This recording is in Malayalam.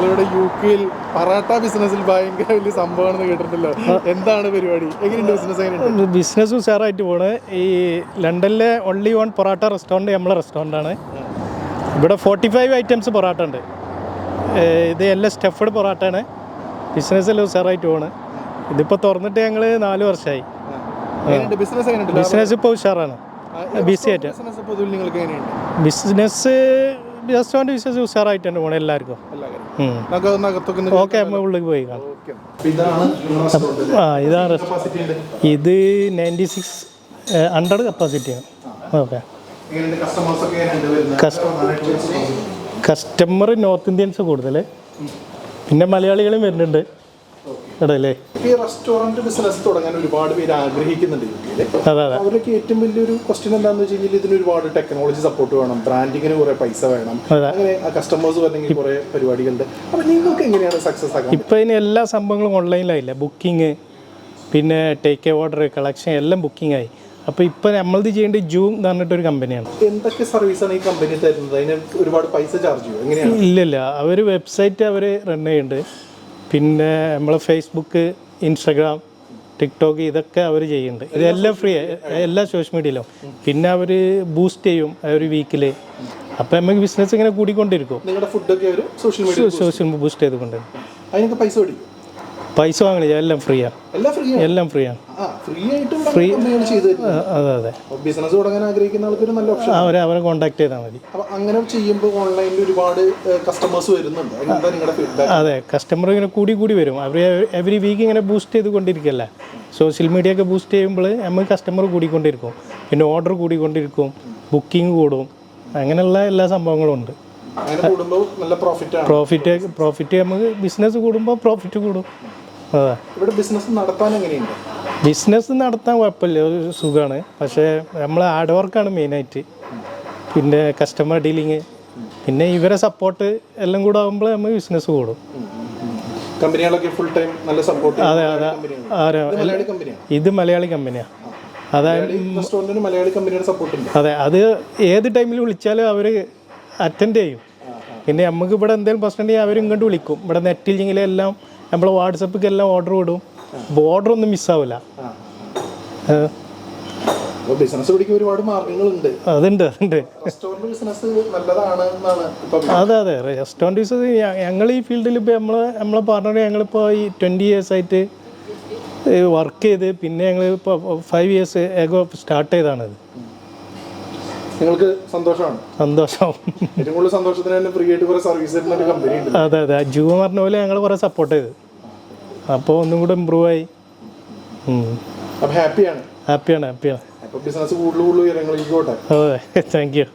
നിങ്ങളിവിടെ യു കെയിൽ പറാട്ട ബിസിനസ്സിൽ ഭയങ്കര വലിയ സംഭവമാണെന്ന് കേട്ടിട്ടുണ്ടല്ലോ. എന്താണ് പരിപാടി? എങ്ങനെയുണ്ട് ബിസിനസ് എങ്ങനെയുണ്ട്? ബിസിനസ് ഉഷാറായിട്ട് പോണ്. ഈ ലണ്ടനിലെ ഓൺലി വൺ പൊറാട്ട റെസ്റ്റോറന്റ് നമ്മളെ റെസ്റ്റോറന്റാണ് ഇവിടെ ഫോർട്ടി ഫൈവ് ഐറ്റംസ് പൊറാട്ട ഉണ്ട്. ഇത് എല്ലാം സ്റ്റഫഡ് പൊറാട്ടയാണ് ബിസിനസ് എല്ലാം ഉഷാറായിട്ട് പോണ്. ഇതിപ്പോൾ തുറന്നിട്ട് ഞങ്ങൾ നാല് വർഷമായി ബിസിനസ് ഇപ്പോൾ ഉഷാറാണ്. ബിസി ആയിട്ട്. ബിസിനസ് റെസ്റ്റോറന്റ് ബിസിനസ് ഉഷാറായിട്ട് തന്നെ പോകണം എല്ലാവർക്കും. ഓക്കെ നമ്മൾ ഉള്ളിൽ പോയി കാണാം. ആ ഇതാണ് ഇത് നയന്റി സിക്സ് ഹൺഡ്രഡ് കപ്പാസിറ്റിയാണ് ഓക്കെ. കസ്റ്റമർ നോർത്ത് ഇന്ത്യൻസ് കൂടുതൽ പിന്നെ മലയാളികളും വരുന്നുണ്ട്. ഇടയില്ലേ ഈ റെസ്റ്റോറന്റ് ബിസിനസ് തുടങ്ങാൻ ഒരുപാട് പേര് ആഗ്രഹിക്കുന്നുണ്ട് യു അതെ അതെ. അവർക്ക് ഏറ്റവും വലിയൊരു ക്വസ്റ്റ്യൻ എന്താണെന്ന് വെച്ച് കഴിഞ്ഞാൽ ഇതിന് ഒരുപാട് ടെക്നോളജി സപ്പോർട്ട് വേണം ബ്രാൻഡിങ്ങിന് കുറെ പൈസ വേണം. അങ്ങനെ കസ്റ്റമേഴ്സ് വരണമെങ്കിൽ കുറെ പരിപാടികളുണ്ട്. അപ്പൊ നിങ്ങൾക്ക് എങ്ങനെയാണ് സക്സസ് ആകുന്നത് ഇപ്പൊ ഇനി എല്ലാ സംഭവങ്ങളും ഓൺലൈനിലായില്ല ബുക്കിംഗ് പിന്നെ ടേക്ക് ഓർഡർ കളക്ഷൻ എല്ലാം ബുക്കിംഗ് ആയി. അപ്പോൾ ഇപ്പോൾ നമ്മളത് ചെയ്യേണ്ടത് ജൂം എന്ന് പറഞ്ഞിട്ടൊരു കമ്പനിയാണ് എന്തൊക്കെ സർവീസാണ് ഈ കമ്പനി തരുന്നത്? അതിന് ഒരുപാട് പൈസ ചാർജ് ചെയ്യും? ഇല്ലില്ല അവർ വെബ്സൈറ്റ് അവർ റൺ ചെയ്യുന്നുണ്ട്. പിന്നെ നമ്മൾ ഫേസ്ബുക്ക് ഇൻസ്റ്റഗ്രാം ടിക്ടോക്ക് ഇതൊക്കെ അവർ ചെയ്യുന്നുണ്ട്. ഇതെല്ലാം ഫ്രീ എല്ലാ സോഷ്യൽ മീഡിയയിലും പിന്നെ അവർ ബൂസ്റ്റ് ചെയ്യും ഒരു വീക്കിൽ അപ്പം നമുക്ക് ബിസിനസ് ഇങ്ങനെ കൂടിക്കൊണ്ടിരിക്കും. നിങ്ങളുടെ ഫുഡൊക്കെ സോഷ്യൽ മീഡിയ ബൂസ്റ്റ് ചെയ്തുകൊണ്ട് അതിനൊക്കെ പൈസ മേടിക്കും. പൈസ വാങ്ങണില്ല എല്ലാം ഫ്രീയാണ് എല്ലാം ഫ്രീ ആണ് എല്ലാം ഫ്രീയാണ് ഫ്രീ ആയിട്ട് ചെയ്തു തരുന്നത് അതെ അതെ. ബിസിനസ് തുടങ്ങാൻ ആഗ്രഹിക്കുന്ന ആൾക്കൊരു നല്ല ഓപ്ഷൻ അവരെ അവരെ കോൺടാക്ട് ചെയ്താൽ മതി. അങ്ങനെ ചെയ്യുമ്പോൾ ഓൺലൈനിൽ ഒരുപാട് കസ്റ്റമേഴ്സ് വരുന്നുണ്ട്. നിങ്ങളുടെ ഫീഡ്ബാക്ക് അതെ കസ്റ്റമർ ഇങ്ങനെ കൂടി കൂടി വരും. അവർ എവറി വീക്ക് ഇങ്ങനെ ബൂസ്റ്റ് ചെയ്തുകൊണ്ടിരിക്കുകയല്ലേ സോഷ്യൽ മീഡിയ ഒക്കെ ബൂസ്റ്റ് ചെയ്യുമ്പോൾ നമ്മൾ കസ്റ്റമർ കൂടിക്കൊണ്ടിരിക്കും. പിന്നെ ഓർഡർ കൂടിക്കൊണ്ടിരിക്കും. ബുക്കിംഗ് കൂടും. അങ്ങനെയുള്ള എല്ലാ സംഭവങ്ങളും ഉണ്ട്. പ്രോഫിറ്റ് പ്രോഫിറ്റ് നമുക്ക് ബിസിനസ് കൂടുമ്പോൾ പ്രോഫിറ്റ് കൂടും. അതെ. ഇവിടെ ബിസിനസ് നടത്താൻ എങ്ങനെയുണ്ട്? ബിസിനസ് നടത്താൻ കുഴപ്പമില്ല ഒരു സുഖമാണ് പക്ഷേ നമ്മൾ ഹാർഡ് വർക്കാണ് മെയിനായിട്ട് പിന്നെ കസ്റ്റമർ ഡീലിങ് പിന്നെ ഇവരെ സപ്പോർട്ട് എല്ലാം കൂടെ ആകുമ്പോൾ നമ്മൾ ബിസിനസ് കൂടും. കമ്പനികളൊക്കെ ഫുൾ ടൈം നല്ല സപ്പോർട്ട് അതെ അതെ. ഇത് മലയാളി കമ്പനിയാണ്? അതായത് മലയാളി കമ്പനിയുടെ സപ്പോർട്ട് അതെ അത് ഏത് ടൈമിൽ വിളിച്ചാലും അവർ അറ്റൻഡ് ചെയ്യും. പിന്നെ നമുക്ക് ഇവിടെ എന്തെങ്കിലും പ്രശ്നം ഉണ്ടെങ്കിൽ അവർ ഇങ്ങോട്ട് വിളിക്കും. ഇവിടെ നെറ്റില്ലെങ്കിൽ എല്ലാം നമ്മൾ വാട്സപ്പിക്ക് എല്ലാം ഓർഡർ വിടും. ഓർഡർ ഒന്നും മിസ്സാവില്ല ബിസിനസ് പിടിക്കാൻ ഒരുപാട് മാർഗങ്ങളുണ്ട്. അതുണ്ട് അതുണ്ട്. റെസ്റ്റോറന്റ് ബിസിനസ് നല്ലതാണ് എന്നാണ് അതെ അതെ. റെസ്റ്റോറന്റ് ബിസിനസ് ഞങ്ങൾ ഈ ഫീൽഡിൽ ഇപ്പോൾ നമ്മൾ നമ്മളെ പാർട്ണർ ഞങ്ങളിപ്പോൾ ഈ ട്വന്റി ഇയേഴ്സ് ആയിട്ട് വർക്ക് ചെയ്ത് പിന്നെ ഞങ്ങൾ ഇപ്പോൾ ഫൈവ് ഇയേഴ്സ് ഏകോ സ്റ്റാർട്ട് ചെയ്തതാണിത് നിങ്ങൾക്ക് സന്തോഷമാണ്. സന്തോഷം. ഏറ്റവും കൂടുതൽ സന്തോഷത്തിന് തന്നെ ഫ്രീ ആയിട്ട് കുറേ സർവീസ് തരുന്ന ഒരു കമ്പനി ഉണ്ട്. അതെ അതെ. അജു ജൂ പറഞ്ഞ പോലെ ഞങ്ങൾ കുറേ സപ്പോർട്ട് ചെയ്ത്. അപ്പോൾ ഒന്നും കൂടെ ഇമ്പ്രൂവ് ആയി. അപ്പോൾ ഹാപ്പിയാണ് ഹാപ്പിയാണ് ഹാപ്പിയാണ് അപ്പോൾ ബിസിനസ് കൂടുതൽ കൂടുതൽ ഉയരങ്ങളിലേക്ക് പോട്ടെ. അതെ താങ്ക് യു